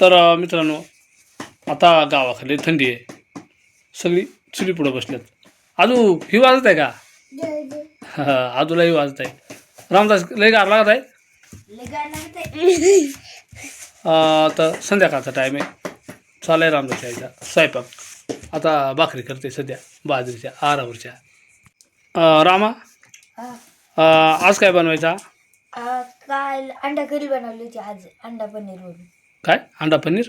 तर मित्रांनो आता गावाखाली थंडी आहे. सगळी चुली पुढं बसल्यात. आजू ही वाजत आहे का? हा आजूलाही वाजत आहे. रामदास लय गार लागत आहे? तर संध्याकाळचा टाईम आहे. चालाय रामदास यायचा स्वयंपाक. आता भाकरी करते सध्या बाजरीच्या आरावरच्या. अं, रामा? अं, आज काय बनवायचा? काल अंडा करी बनवली होती आज अंडा पनीर वरून. काय? अंडा पनीर?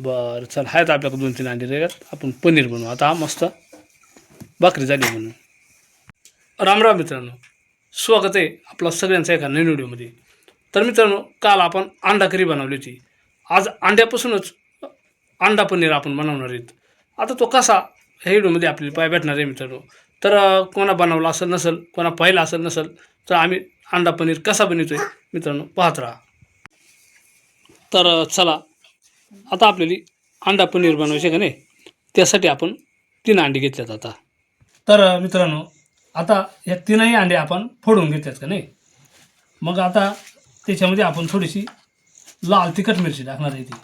बरं चल आहेत आपल्याकडे दोन तीन अंडे रेगात आपण पनीर बनवू. आता हा मस्त भाकरी झाली म्हणून. राम राम मित्रांनो. स्वागत आहे आपला सगळ्यांचा एका नवीन व्हिडिओमध्ये. तर मित्रांनो काल आपण अंडा करी बनवली होती. आज अंड्यापासूनच अंडा पनीर आपण बनवणार आहेत. आता तो कसा हे व्हिडिओमध्ये आपल्याला पाय भेटणार आहे मित्रांनो. तर कोणा बनवला असेल नसेल कोणा पाहिला असेल नसेल तर आम्ही अंडा पनीर कसा बनवतो आहे मित्रांनो पाहत राहा. तर चला आता आपल्याला अंडा पनीर बनवायचे का नाही? त्यासाठी आपण तीन अंडी घेतल्यात आता. तर मित्रांनो आता या तीनही अंडे आपण फोडून घेतल्यात का नाही? मग आता त्याच्यामध्ये आपण थोडीशी लाल तिखट मिरची टाकणार आहे ती.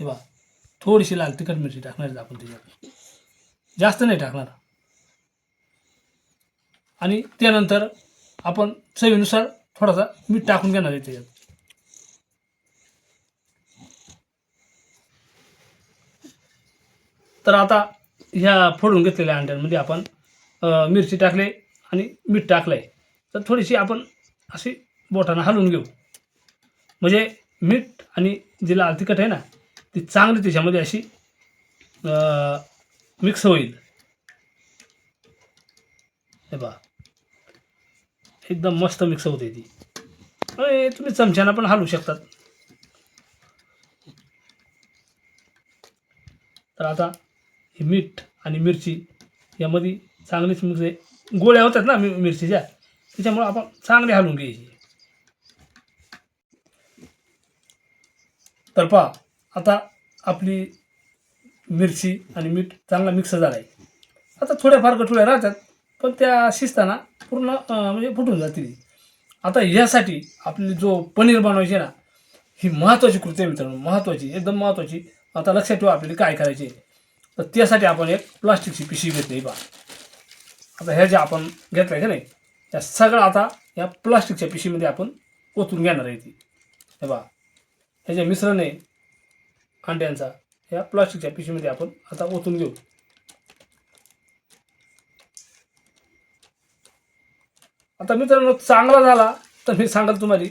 हे बा थोडीशी लाल तिखट मिरची टाकणार आहे आपण त्याच्यात. जास्त नाही टाकणार. आणि त्यानंतर आपण चवीनुसार थोडासा मीठ टाकून घेणार आहे त्याच्यात. तर आता ह्या फोडून घेतलेल्या अंड्यांमध्ये आपण मिरची टाकले आणि मीठ टाकलं आहे तर थोडीशी आपण अशी बोटानं हलवून घेऊ. म्हणजे मीठ आणि जी लाल तिखट आहे ना ती चांगली त्याच्यामध्ये अशी मिक्स होईल. हे बा एकदम मस्त मिक्स होते ती. तुम्ही चमच्यानं पण हलवू शकतात. तर आता हे मीठ आणि मिरची यामध्ये चांगलीच मिक्स आहे गोळ्या होतात ना मि- मिरचीच्या त्याच्यामुळं आपण चांगले हलवून घ्यायची. तर पहा आता आपली मिरची आणि मीठ चांगला मिक्स झाला आहे आता थोड्याफार गठुळ्या राहतात पण त्या शिजताना पूर्ण म्हणजे फुटून जातील. आता ह्यासाठी आपली जो पनीर बनवायची ना ही महत्त्वाची कृती आहे मित्रांनो महत्त्वाची एकदम महत्त्वाची. आता लक्षात ठेवा आपल्याला काय करायचे तर त्यासाठी आपण एक प्लास्टिकची पिशवी घेतली बा आता ह्या ज्या आपण घेतल्या का नाही त्या सगळं आता या प्लास्टिकच्या पिशवीमध्ये आपण ओतून घेणार आहे ती. हे बा हे जे मिश्रण आहे अंड्यांचा ह्या प्लास्टिकच्या पिशवीमध्ये आपण आता ओतून घेऊ. आता मित्रांनो चांगला झाला तर मी सांगाल तुम्हाला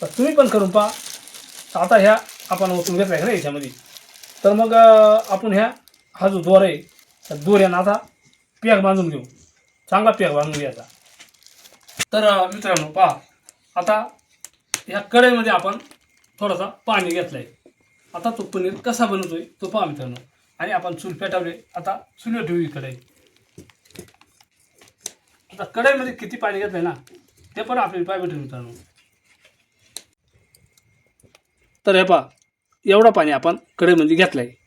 तर तुम्ही पण करून पहा. आता ह्या आपण ओतून घेतल्या का नाही याच्यामध्ये. तर मग आपण ह्या हा जो दोर आहे त्या दोऱ्यानं आता. पॅक बांधून घेऊ. चांगला पॅक बांधून घ्यायचा. तर मित्रांनो पहा. आता ह्या कढईमध्ये आपण थोडासा पाणी घेतलं आहे आता तो पनीर कसा बनवतोय तो पहा मित्रांनो. आणि आपण चूल पेटावले. आता चुलीवर ठेवू कढई. आता कढईमध्ये किती पाणी घेतलंय ना ते पण आपल्याला पाय भेटेल मित्रांनो. तर हे पहा एवढं पाणी आपण कढईमध्ये घेतलं आहे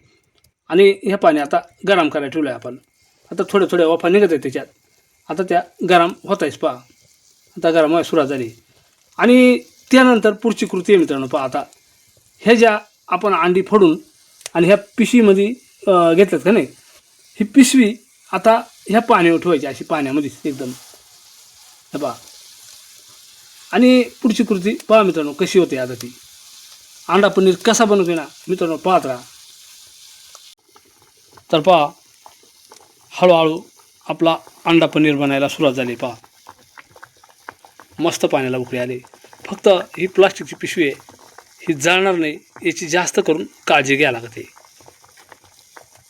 आणि हे पाणी आता गरम करायला ठेवलं आहे आपण. आता थोड्या थोड्या वाफा निघत आहे त्याच्यात. आता त्या गरम होत आहेस पहा. आता गरम व्हायला सुरुवात झाली. आणि त्यानंतर पुढची कृती आहे मित्रांनो पहा आता. हे ज्या आपण अंडी फोडून आणि ह्या पिशवीमध्ये घेतल्यात का नाही? ही पिशवी आता ह्या पाण्यावर ठेवायची अशी पाण्यामध्येच एकदम. हे पहा. आणि पुढची कृती पहा मित्रांनो कशी होते आता ती. अंडा पनीर कसा बनवते ना मित्रांनो पाहत राहा. तर पहा हळूहळू आपला अंडा पनीर बनायला सुरुवात झाली पहा. मस्त पाण्याला उकळी आली. फक्त ही प्लास्टिकची पिशवी आहे ही जळणार नाही याची जास्त करून काळजी घ्यायला लागते.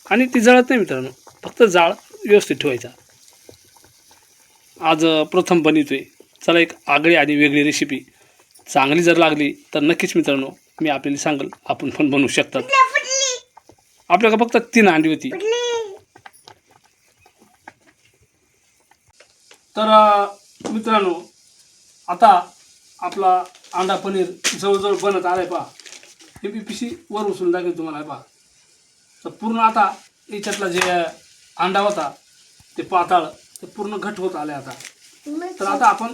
आणि ती जळत नाही मित्रांनो फक्त जाळ व्यवस्थित ठेवायचा. आज प्रथम बनवतोय. चला एक आगळी आणि वेगळी रेसिपी चांगली जर लागली तर नक्कीच मित्रांनो मी आपल्याला सांगेल आपण पण बनवू शकतात. आपल्याकडे फक्त तीन अंडी होती. तर मित्रांनो आता आपला अंडा पनीर जवळजवळ बनत आलाय पहा. हे मी पिशी वर उचलून दाखवेल तुम्हाला पहा. तर पूर्ण आता याच्यातला जे अंडा होता ते पाताळ ते पूर्ण घट होत आले आता. तर आता आपण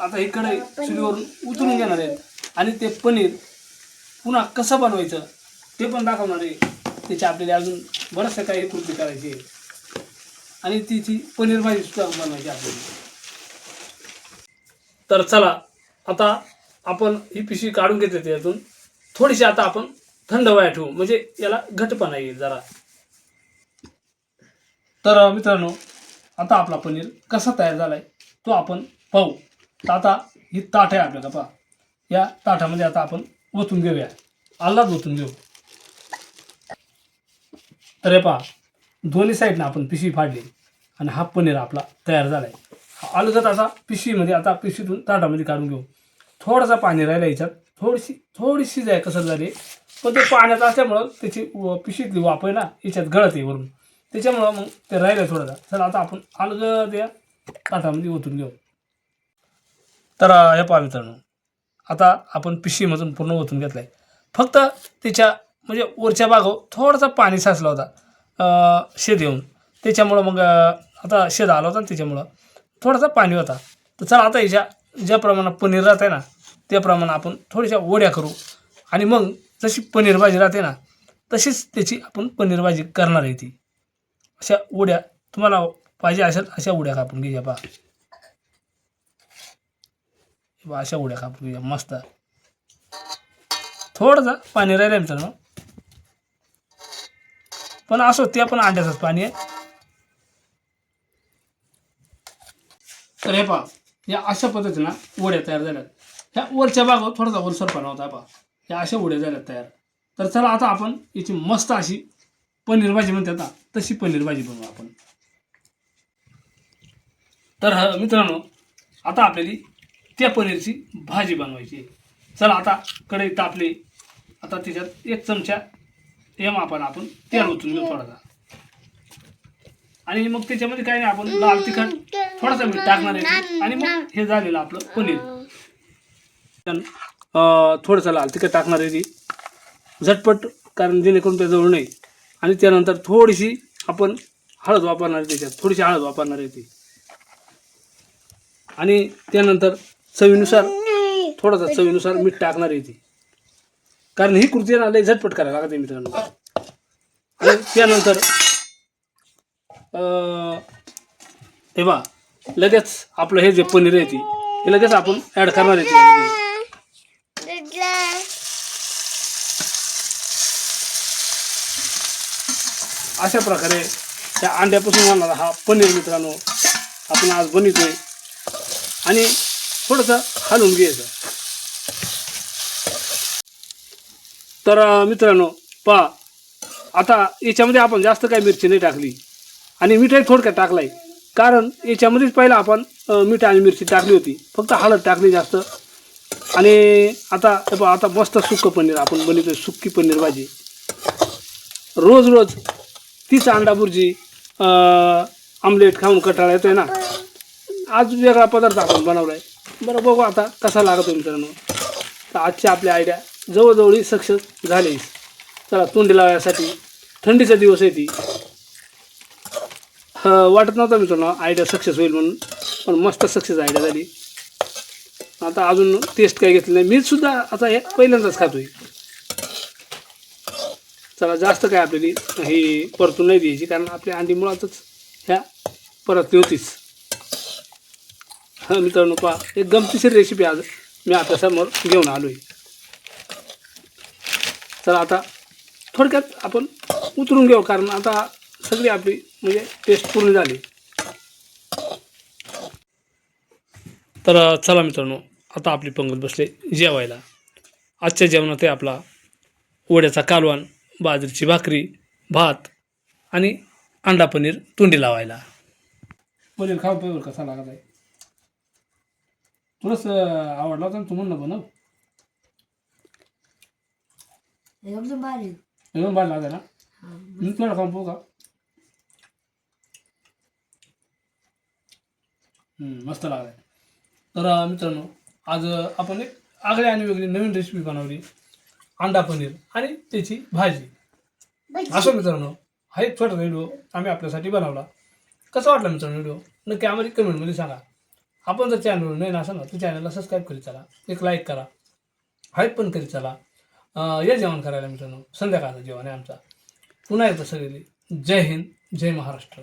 आता ही कढई चुलीवरून उतरून घेणार आहेत. आणि ते पनीर पुन्हा कसं बनवायचं ते पण दाखवणार आहे. त्याची आपल्याला अजून बऱ्याचशा काही कृती करायची आहे. आणि तिची पनीर भाजी सुद्धा बनवायची आपल्याला. तर चला आता आपण ही पिशवी काढून घेते त्यातून थोडीशी आता आपण थंड वया ठेवू. म्हणजे याला घटपणा येईल जरा. तर मित्रांनो आता आपला पनीर कसा तयार झालाय तो आपण पाहू. तर आता ही ताट आहे आपल्याला पहा. या ताटामध्ये आता आपण ओतून घेऊया. आल्लाच ओतून घेऊ. तर हे पहा दोन्ही साईडनं आपण पिशवी फाडली आणि हा पनीर आपला तयार झालाय. हा जात असा पिशवीमध्ये आता पिशवीतून ताटामध्ये काढून घेऊ. थोडासा पाणी राहिला याच्यात. थोडीशी थोडीशी जाय कसं झाली पण ते पाण्यात असल्यामुळं त्याची व- पिशवीतली वाप आहे ना याच्यात गळत आहे वरून. त्याच्यामुळं मग ते राहिलं थोडंसं. चला आता आपण आलग त्या ताटामध्ये ओतून घेऊ. तर हे पहा मित्रांनो आता आपण पिशवीमधून पूर्ण ओतून घेतलं आहे फक्त त्याच्या म्हणजे वरच्या भागावर थोडासा पाणी साचला होता शेत शेद येऊन. त्याच्यामुळं मग आता शेद आला होता ना त्याच्यामुळं. थोडासा पाणी होता. तर चला आता याच्या ज्या प्रमाणात पनीर राहते आहे ना त्याप्रमाणे आपण थोड्याशा वड्या करू. आणि मग जशी पनीर भाजी राहते ना तशीच त्याची आपण पनीर भाजी करणार आहे ती. अशा उड्या तुम्हाला पाहिजे असेल अशा उड्या कापून घेऊया पहा. हे अशा उड्या कापून घेऊया मस्त. थोडंसं पाणी राहिलं मित्रांनो पण असो ते पण अंड्याचंच पाणी आहे. तर हे पहा या अशा पद्धतीनं वड्या तयार झाल्यात. ह्या वरच्या भागावर थोडासा ओलसरपणा होता पहा. ह्या अशा वड्या झाल्यात तयार. तर चला आता आपण याची मस्त अशी पनीर भाजी म्हणतात ना तशी पनीर भाजी बनवू आपण. तर मित्रांनो आता आपल्याला त्या पनीरची भाजी बनवायची चला आता कढई तापली. आता त्याच्यात एक चमचा एम आपण आपण तेल ओतून घेऊ थोडासा. आणि मग त्याच्यामध्ये काय नाही आपण लाल तिखट थोडासा मीठ टाकणार आहे. आणि मग हे झालेलं आपलं पनीर. अं, थोडंसं लाल तिखट टाकणार आहे ती. झटपट कारण जेणेकरून ते जवळ नाही आणि त्यानंतर थोडीशी आपण हळद वापरणार आहे त्याच्यात. थोडीशी हळद वापरणार आहे ती. आणि त्यानंतर चवीनुसार थोडासा चवीनुसार मीठ टाकणार आहे ती. कारण ही कृती आहे ना लई झटपट करायला लागते मित्रांनो. आणि त्यानंतर हे बा लगेच आपलं हे जे पनीर आहे ती हे लगेच आपण ॲड करणार आहे अशा प्रकारे त्या अंड्यापासून होणारा हा पनीर मित्रांनो आपण आज बनवतोय. आणि थोडंसं हलवून घ्यायचं. तर मित्रांनो पहा. आता याच्यामध्ये आपण जास्त काही मिरची नाही टाकली. आणि मिठाई थोडक्यात टाकलाय. कारण याच्यामध्येच पहिला आपण मीठ आणि मिरची टाकली होती. फक्त हळद टाकली जास्त. आणि आता हे आता मस्त सुक्क पनीर आपण बनवतो सुक्की पनीर भाजी. रोज रोज तीच अंडा बुर्जी आमलेट खाऊन कटाळा येतोय ना. आज वेगळा पदार्थ आपण बनवला आहे बरं बघू आता कसा लागतो मित्रांनो. तर आजची आपली आयडिया. जवळजवळ सक्सेस झालीस चला तोंडी लावायसाठी थंडीचा दिवस आहे ती. ह, वाटत नव्हता मित्रांनो आयडिया सक्सेस होईल म्हणून पण मस्त सक्सेस आयडिया झाली. आता अजून टेस्ट काही घेतली नाही. मी सुद्धा आता हे पहिल्यांदाच खातोय. चला जास्त काय आपल्याला ही परतून नाही द्यायची कारण आपल्या अंडी मुळातच ह्या परतली होतीच मित्रांनो पहा एक गमतीशीर रेसिपी आज मी आपल्यासमोर घेऊन आलो आहे चला आता थोडक्यात आपण उतरून घेऊ कारण आता सगळी आपली म्हणजे टेस्ट पूर्ण झाली. तर चला मित्रांनो आता आपली पंगत बसले जेवायला. आजच्या जेवणात आहे आपला वड्याचा कालवण बाजरीची भाकरी भात आणि अंडा पनीर तोंडी लावायला. पनीर खाऊ पेवर कसा लागत आहे तुलाच आवडला होता तू म्हणणं बनव एकदम भारी. एकदम भारी लागत ना? मी तुला पाहू का? मस्त आहे तर मित्रांनो आज आपण एक आगळी आणि वेगळी नवीन रेसिपी बनवली. अंडा पनीर आणि त्याची भाजी. असं मित्रांनो हा एक छोटा व्हिडिओ आम्ही आपल्यासाठी बनवला. कसा वाटला मित्रांनो व्हिडिओ नक्की आम्हाला कमेंटमध्ये सांगा. आपण जर चॅनल नाही ना तर चॅनलला सबस्क्राईब करीत चला. एक लाईक करा. आहेत पण कधी चला. या जेवण करायला मित्रांनो. संध्याकाळचं जेवण आहे आमचा. पुन्हा एकदा सगळी जय हिंद जय महाराष्ट्र.